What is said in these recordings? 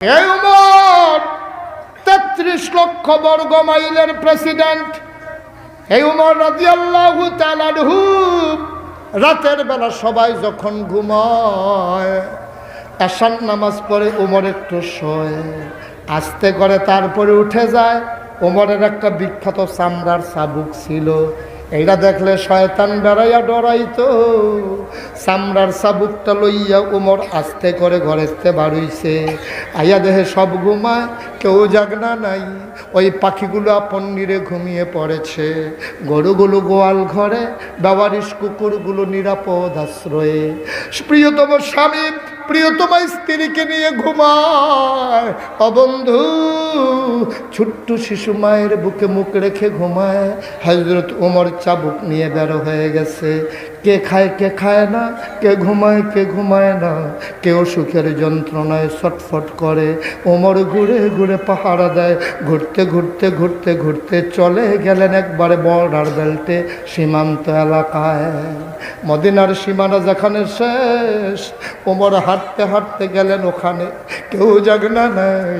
এই উমর, তেত্রিশ লক্ষ বর্গ মাইলের প্রেসিডেন্ট। এই উমর রাজিয়াল্লাহু রাতের বেলা সবাই যখন ঘুমায় এসান নামাজ পড়ে উমর একটু শোয়, আস্তে করে তারপরে উঠে যায়। উমরের একটা বিখ্যাত চামড়ার চাবুক ছিল। এইটা দেখলে শয়তান বেড়াইয়া ডরাইতো। চামড়ার চাবুকটা লইয়া উমর আস্তে করে ঘরেতে বাড়ইছে আইয়া দেহে সব ঘুমায়, কেউ জাগনা নাই। ওই পাখিগুলো আপন নিরে ঘুমিয়ে পড়েছে। গরুগুলো গোয়াল ঘরে ব্যবহারিস কুকুরগুলো নিরাপদ আশ্রয়ে। প্রিয়তম স্বামী, প্রিয়তম স্ত্রীকে নিয়ে ঘুমায়। অবন্ধু ছোট্ট শিশু মায়ের বুকে মুখ রেখে ঘুমায়। হজরত ওমর চাবুক নিয়ে বেরো হয়ে গেছে। কে খায় কে খায় না, কে ঘুমায় কে ঘুমায় না কেউ সুখের যন্ত্রণায় ছটফট করে। ওমর ঘুরে ঘুরে পাহারা দেয়। ঘুরতে ঘুরতে ঘুরতে ঘুরতে চলে গেলেন একবারে বর্ডার বেল্টে সীমান্ত এলাকায়। মদিনার সীমানা যেখানে শেষ, ওমর হাঁটতে হাঁটতে গেলেন ওখানে। কেউ জাগনা নাই,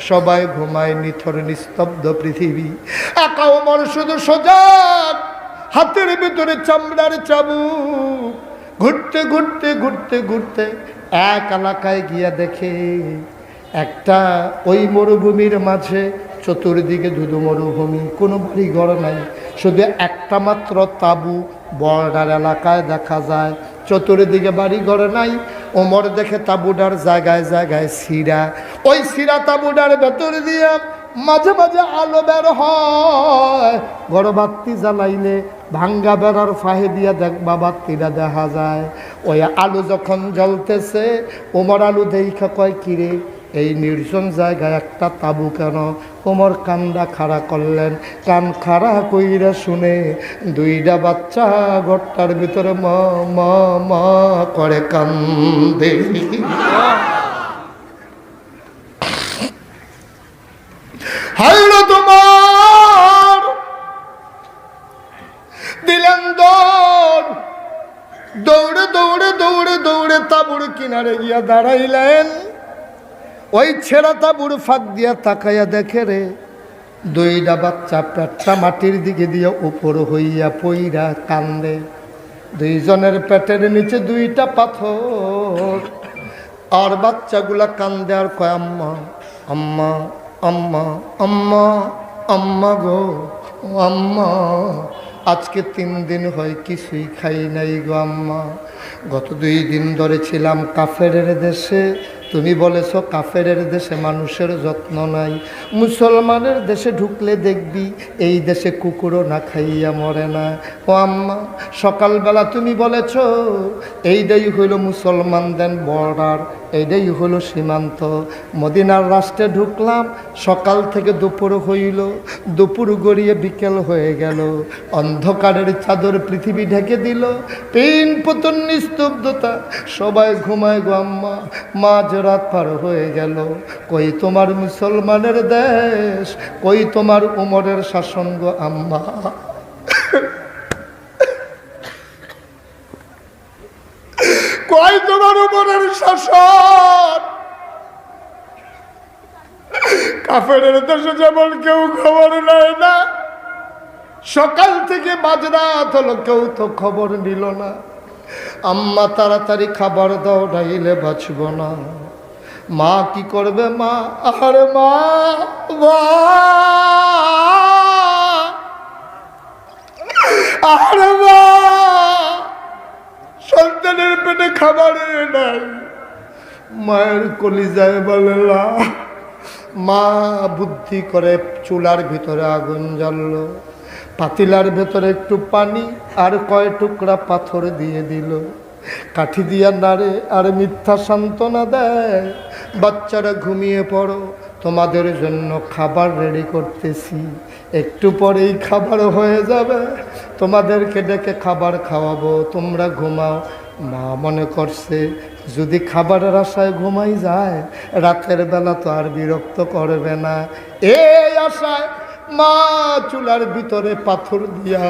সবাই ঘুমায় নিথর নিস্তব্ধ পৃথিবী। একা ওমর শুধু সজাগ, হাতের ভিতরে চামড়ার চাবুক। ঘুরতে ঘুরতে ঘুরতে ঘুরতে এক এলাকায় গিয়া দেখে, একটা ওই মরুভূমির মাঝে চতুর্দিকে ধুধু মরুভূমি, কোনো বাড়ি ঘর নাই। শুধু একটা মাত্র তাবু, বর্ডার এলাকায় দেখা যায়, চতুর্দিকে বাড়ি ঘর নাই ওমর দেখে তাবুডার জায়গায় জায়গায় সিরা ওই সিরা তাবুডার ভেতর দিয়ে মাঝে মাঝে আলো বের হয়। গড়বাত্তি জ্বালাইলে ভাঙ্গা বেড়ার ফাহে দিয়া দেখবা বাত্তিটা দেখা যায়। ওই আলু যখন জ্বলতেছে, ওমর আলু দেখা কয়, কিরে এই নির্জন জায়গায় একটা তাবু কেন? কোমর কান্দা খাড়া করলেন, কান খাড়া কইরা শুনে দুইটা বাচ্চা ঘরটার ভিতরে ম ম ম করে কান্দে। হাইলো তোমার! দিলেন দৌড়ে দৌড়ে দৌড়ে দৌড়ে তাবুর কিনারে গিয়া দাঁড়াইলেন। ওই ছেঁড়া তাবুর ফাঁক দিয়া তাকাইয়া দেখে রে দুইটা বাচ্চা পেটটা মাটির দিকে দিয়ে উপর হইয়া পইরা কান্দে। দুইজনের পেটের নিচে দুইটা পাথর। আর বাচ্চাগুলা কান্দে আর কয়, আম্মা আম্মা আম্মা আম্মা আম্মা গো, আম্মা, আজকে তিন দিন হয় কিছুই খাই নাই গো, আম্মা। গত দুই দিন ধরে ছিলাম কাফেরের দেশে তুমি বলেছ, কাফেরের দেশে মানুষের যত্ন নাই। মুসলমানের দেশে ঢুকলে দেখবি, এই দেশে কুকুরও না খাইয়া মরে না। ও আম্মা, সকালবেলা তুমি বলেছ, এই এইটাই হইল মুসলমানদের বর্ডার। এইটাই হলো সীমান্ত। মদিনার রাষ্ট্রে ঢুকলাম, সকাল থেকে দুপুর হইল। দুপুর গড়িয়ে বিকেল হয়ে গেল। অন্ধকারের চাদর পৃথিবী ঢেকে দিল। তিন পতন নিস্তব্ধতা, সবাই ঘুমায় গো মাঝ রাত পার হয়ে গেল। কই তোমার মুসলমানের দেশ, কই তোমার উমরের শাসন গো আম্মা? কই তোমার উপরের শাসন। কাফের দেশে যেমন কেউ খবর নেয় না, সকাল থেকে বাজরাত হলো কেউ তো খবর নিল না। আম্মা তাড়াতাড়ি খাবার দাও ডাইলে বাঁচব না। মা কি করবে মা? আরে মা। আরে মা। সন্তানের পেটে খাবারের নাই। মায়ের কলিজায় বলে। মা বুদ্ধি করে চুলার ভিতরে আগুন জ্বাললো। পাতিলার ভেতরে একটু পানি আর কয় টুকরা পাথর দিয়ে দিল। কাঠি দিয়া নাড়ে আর মিথ্যা সান্ত্বনা দেয়। বাচ্চারা ঘুমিয়ে পড়ো তোমাদের জন্য খাবার রেডি করতেছি। একটু পরেই খাবার হয়ে যাবে। তোমাদেরকে ডেকে খাবার খাওয়াবো। তোমরা ঘুমাও। মা মনে করছে, যদি খাবারের আশায় ঘুমাই যায়, রাতের বেলা তো আর বিরক্ত করবে না। এই আশায় মা চুলার ভিতরে পাথর দিয়া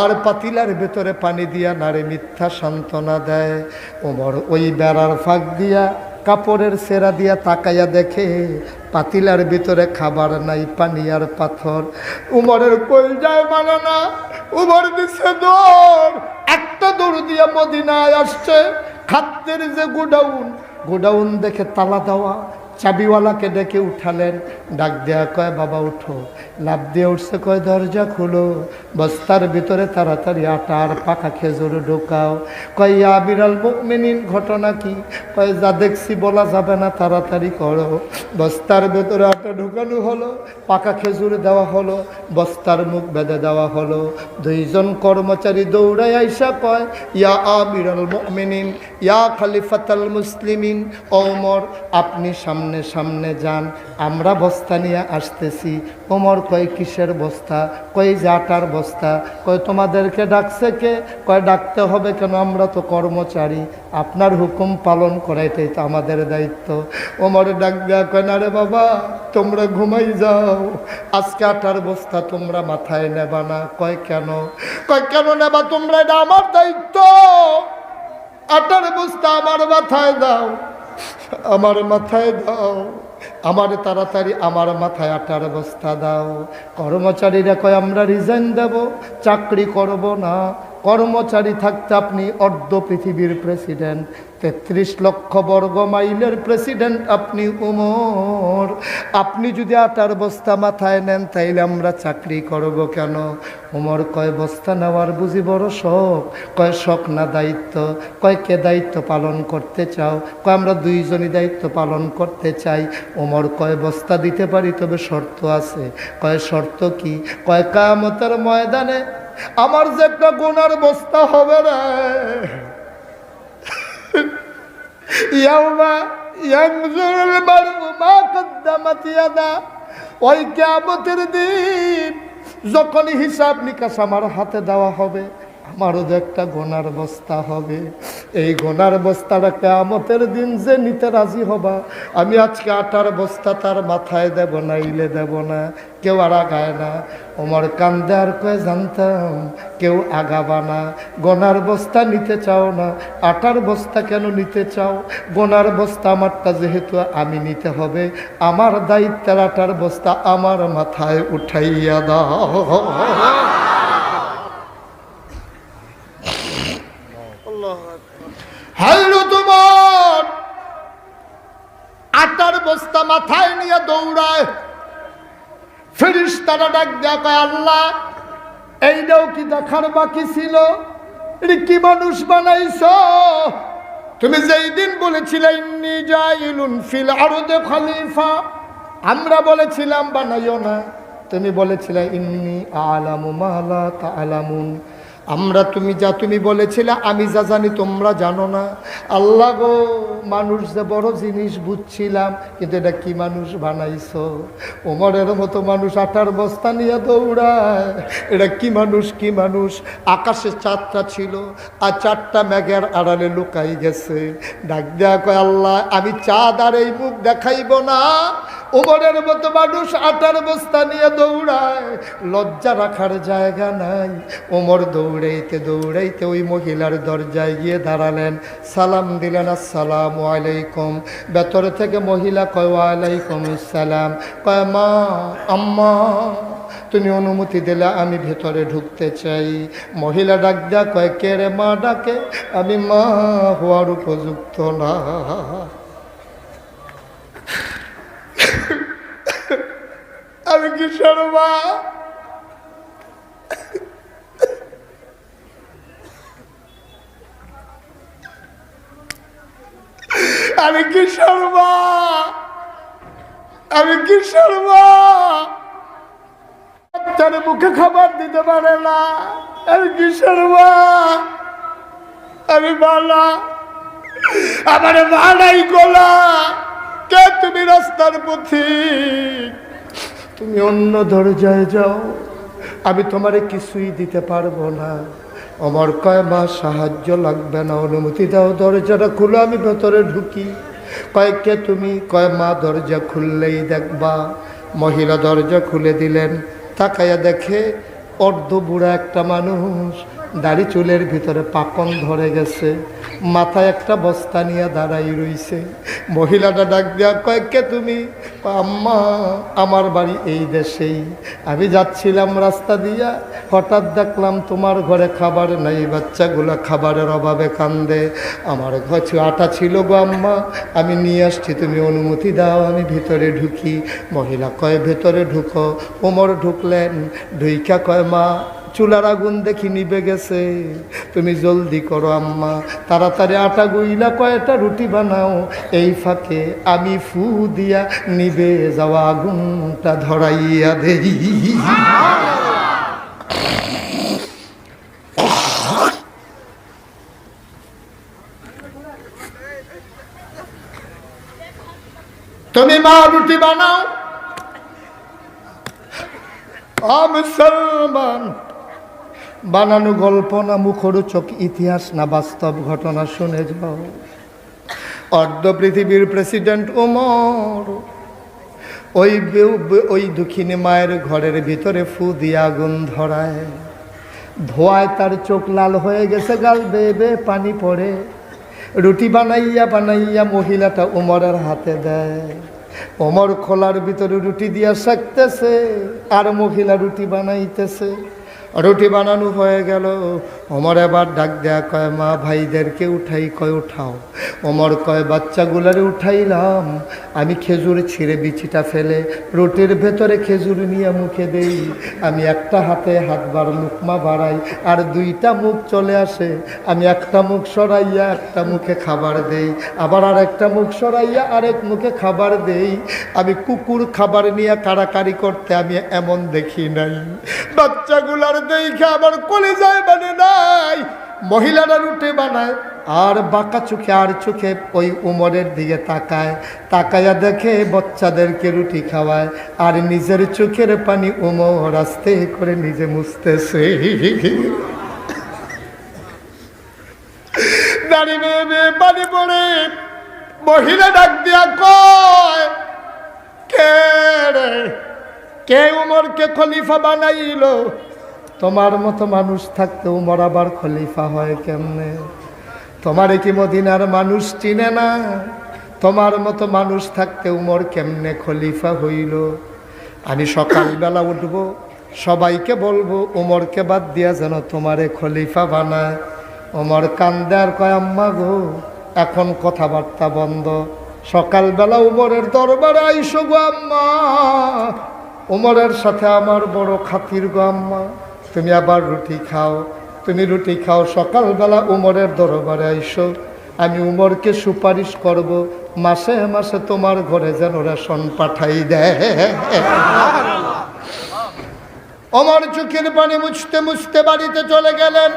আর পাতিলার ভেতরে পানি দিয়া নারে মিথ্যা সান্ত্বনা দেয়। ওমর ওই বেড়ার ফাঁক দিয়া কাপড়ের সেরা দিয়া তাকাইয়া দেখে, পাতিলার ভিতরে খাবার নাই, পানি আর পাথর। উমরের কই যায় মানে না? উমর দিছে দৌড় একটা দৌড় দিয়া মদিনায় আসছে। খাদ্যের যে গোডাউন গোডাউন দেখে তালা দেওয়া। চাবিওয়ালাকে ডেকে উঠালেন। ডাক দেয়া কয়, বাবা, উঠো। লাভ দিয়ে উঠছে, কয়, দরজা খুলো। বস্তার ভিতরে তাড়াতাড়ি আটা আর পাকা খেজুর ঢোকাও। কয়, ইয়া বিড়াল মেনিন ঘটনা কি? কয়, যা দেখছি বলা যাবে না, তাড়াতাড়ি করো। বস্তার ভেতরে আটা ঢুকানো হলো, পাকা খেজুর দেওয়া হলো, বস্তার মুখ বেঁধে দেওয়া হলো। দুইজন কর্মচারী দৌড়াই আইসা কয় ইয়া আবিরাল মুমিনিন, ইয়া খালিফাতাল মুসলিমিন ওমর, আপনি সামনে সামনে যান, আমরা বস্তা নিয়ে আসতেছি। ওমর কয়, কিসের বস্তা? কয় যে আটার বস্তা। কয়, তোমাদেরকে ডাকছে কে? কয়, ডাকতে হবে কেন? আমরা তো কর্মচারী। আপনার হুকুম পালন করাইতেই তো আমাদের দায়িত্ব। ওমর ডাক দেয়া কয়, না রে বাবা তোমরা ঘুমাই যাও। আজকে আটার বস্তা তোমরা মাথায় নেবা না। কয় কেন? কয় কেন নেবা? তোমরা এটা আমার দায়িত্ব। আটার বস্তা আমার মাথায় দাও। আমার মাথায় দাও। আমার তাড়াতাড়ি আমার মাথায় আটার বস্তা দাও। কর্মচারীরা কয়, আমরা রিজাইন দেব। চাকরি করব না। কর্মচারী থাকতে আপনি অর্ধ পৃথিবীর প্রেসিডেন্ট তেত্রিশ লক্ষ বর্গ মাইলের প্রেসিডেন্ট আপনি উমর। আপনি যদি আটার বস্তা মাথায় নেন, তাইলে আমরা চাকরি করব কেন? উমর কয়, বস্তা নেওয়ার বুঝি বড় শখ। কয়, শখ না দায়িত্ব? কয়, কে দায়িত্ব পালন করতে চাও? কয়, আমরা দুইজনই দায়িত্ব পালন করতে চাই। উমর কয়, বস্তা দিতে পারি, তবে শর্ত আছে। কয়, শর্ত কি? কয়, কামতের ময়দানে আমার যে একটা গোনার বস্তা হবে না ইয়াউমা ينظر المرء ما قدمت ইয়াদা ওই কেমতের দিন যখন হিসাব নিকাশ আমার হাতে দেওয়া হবে আমারও যে একটা গোনার বস্তা হবে। এই গোনার বস্তাটা কেয়ামতের দিন যে নিতে রাজি হবা, আমি আজকে আটার বস্তা তার মাথায় দেব না, ইলে দেব না, কেউ আর আগায় না। ওমর কান্দে আর কয়ে জানতাম, কেউ আগাবা না। গোনার বস্তা নিতে চাও না, আটার বস্তা কেন নিতে চাও? গোনার বস্তা আমারটা যেহেতু আমি নিতে হবে, আমার দায়িত্বের আটার বস্তা আমার মাথায় উঠাইয়া দাও। হ্যালো তোমার আটার বস্তা মাথায় নিয়ে দৌড়ায়। ফিরিস ডাক আল্লাহ, এইটাও কি দেখার বাকি ছিল? এটা কি মানুষ বানাইছ? তুমি যেই দিন বলেছিলে, ইন্নি জাইলুন ফিল আরদে খলিফা। আমরা বলেছিলাম, বানাইও না। তুমি বলেছিলে, ইন্নি আলামু মালা তা আলামুন আমরা তুমি যা তুমি বলেছিলে, আমি যা জানি তোমরা জানো না। আল্লাহ গো, মানুষ যে বড় জিনিস বুঝছিলাম, কিন্তু এটা কি মানুষ বানাইছো? ওমরের মতো মানুষ আটার বস্তা নিয়ে দৌড়ায়। এটা কি মানুষ কি মানুষ? আকাশে চারটা ছিল, আর চারটা ম্যাগের আড়ালে লুকাই গেছে। ডাক দেয়া কয়, আল্লাহ, আমি চাঁদ আর এই মুখ দেখাইব না। ওমরের মতো মানুষ আটার বস্তা নিয়ে দৌড়ায়। লজ্জা রাখার জায়গা নাই। ওমর দৌড়াইতে দৌড়াইতে ওই মহিলার দরজায় গিয়ে দাঁড়ালেন। সালাম দিলেন, আসসালাম আলাইকুম। ভেতরে থেকে মহিলা কয়, ওয়ালাইকুম সালাম কয়, মা, আম্মা, তুমি অনুমতি দিলে আমি ভেতরে ঢুকতে চাই। মহিলা ডাক দেয়া, কয়, কে রে মা ডাকে? আমি মা হওয়ার উপযুক্ত না। আমি কি মা? আমি কি মা? আমি কি মা? তার মুখে খাবার দিতে পারে না। আমি কি মা? আমি বালা আমার মা নাই গোলা। কে তুমি রাস্তার পথিক তুমি অন্য দরজায় যাও। আমি তোমারে কিছুই দিতে পারব না। আমার কয় মা, সাহায্য লাগবে না। অনুমতি দাও, দরজাটা খুলে, আমি ভেতরে ঢুকি। কয়েককে তুমি? কয়, মা, দরজা খুললেই দেখবা। মহিলা দরজা খুলে দিলেন। তাকাইয়া দেখে অর্ধ বুড়া একটা মানুষ। দাড়ি চুলের ভিতরে পাকন ধরে গেছে। মাথায় একটা বস্তা নিয়ে দাঁড়াই রইছে। মহিলাটা ডাক দেওয়া কয়েককে তুমি? আম্মা, আমার বাড়ি এই দেশেই। আমি যাচ্ছিলাম রাস্তা দিয়া। হঠাৎ দেখলাম তোমার ঘরে খাবার নাই, বাচ্চাগুলো খাবারের অভাবে কান্দে। আমার কাছে আটা ছিল গো আম্মা, আমি নিয়ে আসছি, তুমি অনুমতি দাও, আমি ভিতরে ঢুকি। মহিলা কয়, ভেতরে ঢুকো। ওমর ঢুকলেন। ঢুইকা কয়, মা চুলার আগুন দেখি নিবে গেছে। তুমি জলদি করো আম্মা, তাড়াতাড়ি আটা গুইলা কয়টা রুটি বানাও। এই ফাঁকে আমি ফু দিয়া নিবে যাওয়া আগুনটা ধরাইয়া দেই। তুমি মা রুটি বানাও। আ মুসলমান বানানো গল্প না মুখরোচক ইতিহাস না বাস্তব ঘটনা শুনে যাও। অর্ধ পৃথিবীর প্রেসিডেন্ট ওমর, ওই ওই দুঃখিনী মায়ের ঘরের ভিতরে ফু দিয়ে আগুন ধরায়। ধোয়ায় তার চোখ লাল হয়ে গেছে, গাল বেয়ে পানি পড়ে। রুটি বানাইয়া বানাইয়া মহিলাটা ওমরের হাতে দেয়। ওমর খোলার ভিতরে রুটি দিয়া শাকতেছে, আর মহিলা রুটি বানাইতেছে। রুটি বানানো হয়ে গেল। ওমর এবার ডাক দেয়া কয়, মা ভাইদেরকে উঠাই কয়, উঠাও। অমর কয়, বাচ্চাগুলারে উঠাইলাম। আমি খেজুর ছিঁড়ে বিচিটা ফেলে রুটির ভেতরে খেজুর নিয়ে মুখে দেই। আমি একটা হাতে হাতবার মুখমা বাড়াই আর দুইটা মুখ চলে আসে। আমি একটা মুখ সরাইয়া একটা মুখে খাবার দেই। আবার আর একটা মুখ সরাইয়া আরেক মুখে খাবার দেই। আমি কুকুর খাবার নিয়ে কাড়াকাড়ি করতে আমি এমন দেখি নাই। বাচ্চাগুলার দেখে আবার কলে যায় মানে নাই। মহিলারা রুটে বানায়, আর বাঁকা চোখে, আর চোখে ওই উমরের দিকে তাকায়। তাকায়া দেখে বাচ্চাদেরকে রুটি খাওয়ায়, আর নিজের চোখের পানি উমর আস্তে করে নিজে মুছতেছে। মহিলা ডাক দিয়া কয়, কে রে? কে উমরকে খলিফা বানাইলো? তোমার মতো মানুষ থাকতে উমর আবার খলিফা হয় কেমনে? তোমার কি মদিনার মানুষ চিনে না? তোমার মতো মানুষ থাকতে উমর কেমনে খলিফা হইল? আমি সকালবেলা উঠব, সবাইকে বলব উমরকে বাদ দিয়া যেন তোমারে খলিফা বানায়। ওমর কান্দে আর কয়, আম্মা গো, এখন কথাবার্তা বন্ধ। সকালবেলা উমরের দরবারে আইসো গো আম্মা। উমরের সাথে আমার বড় খাতির গো আম্মা। তুমি আবার রুটি খাও। তুমি রুটি খাও, সকালবেলা উমরের দরবারে আইসো। আমি উমরকে সুপারিশ করব, মাসে মাসে তোমার ঘরে যেন রেশন পাঠাই দেয় অমর চোখের পানি মুছতে মুছতে বাড়িতে চলে গেলেন।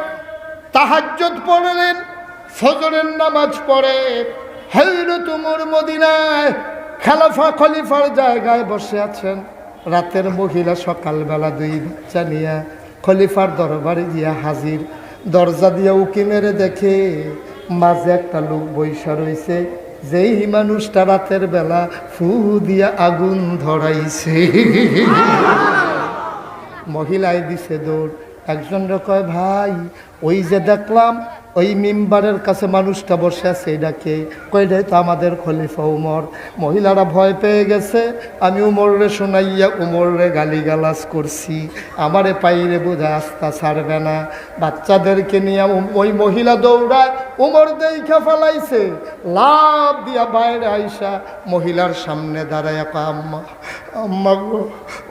তাহাজ্জত পড়লেন, ফজরের নামাজ পড়ে। হেইরু তুমুর মদিনায় খেলাফা খলিফার জায়গায় বসে আছেন। রাতের মহিলা সকালবেলা দুই বাচ্চা নিয়ে খলিফার দরবারে গিয়া হাজির। দরজা দিয়া উকি মেরে দেখে মাঝে একটা লোক বৈশা রয়েছে যেই মানুষটা রাতের বেলা ফু দিয়া আগুন ধরাইছে। মহিলায় দিছে দৌড়। একজন কয়, ভাই, ওই যে দেখলাম ওই মিম্বারের কাছে মানুষটা বসে আছে এটাকে কয়টাই তো আমাদের খলিফা উমর। মহিলারা ভয় পেয়ে গেছে আমি উমররে শোনাইয়া উমররে গালিগালাজ করছি। আমারে পাইরে বোঝা আস্তা ছাড়বে না। বাচ্চাদেরকে নিয়ে ওই মহিলা দৌড়ায় উমর দেখা ফেলাইছে। লাভ দিয়া বাইরে আইসা মহিলার সামনে দাঁড়ায় কয়, আম্মা আম্মা গো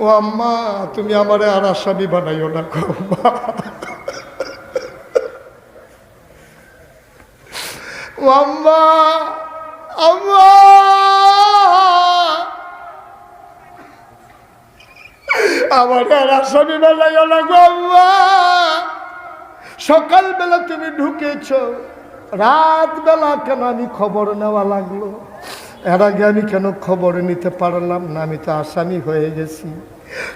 ও আম্মা তুমি আমারে আর আসামি বানাইও না গো ও আম্মা আম্মা। আমার আর আসামি বানাইও না সকালবেলা তুমি ঢুকেছ রাত বেলা কেন আমি খবর নেওয়া লাগল? এর আগে আমি কেন খবর নিতে পারলাম না? আমি তো আসামি হয়ে গেছি।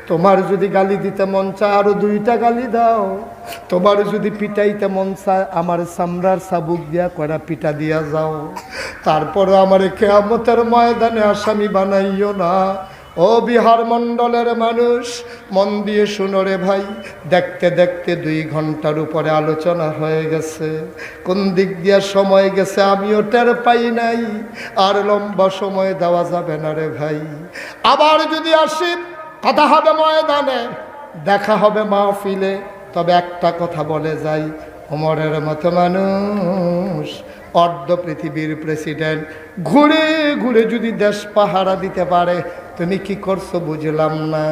তোমার যদি গালি দিতে মন চায়, আরও দুইটা গালি দাও। তোমার যদি পিটাইতে মন চায়, আমার সামরার সাবুক দিয়া করা পিটা দিয়া যাও। তারপরে আমার কেয়ামতের ময়দানে আসামি বানাইও না। ও বিহার মণ্ডলের মানুষ, মন দিয়ে শুনো রে ভাই। দেখতে দেখতে দুই ঘণ্টার উপরে আলোচনা হয়ে গেছে। কোন দিক দিয়ে সময় গেছে আমিও টের পাই নাই। আর লম্বা সময় দেওয়া যাবে না রে ভাই। আবার যদি আসি কথা হবে ময়দানে, দেখা হবে মাহফিলে। তবে একটা কথা বলে যাই অমরের মতো মানুষ, অর্ধ পৃথিবীর প্রেসিডেন্ট, ঘুরে ঘুরে যদি দেশ পাহারা দিতে পারে, তুমি কি করছ বুঝলাম না।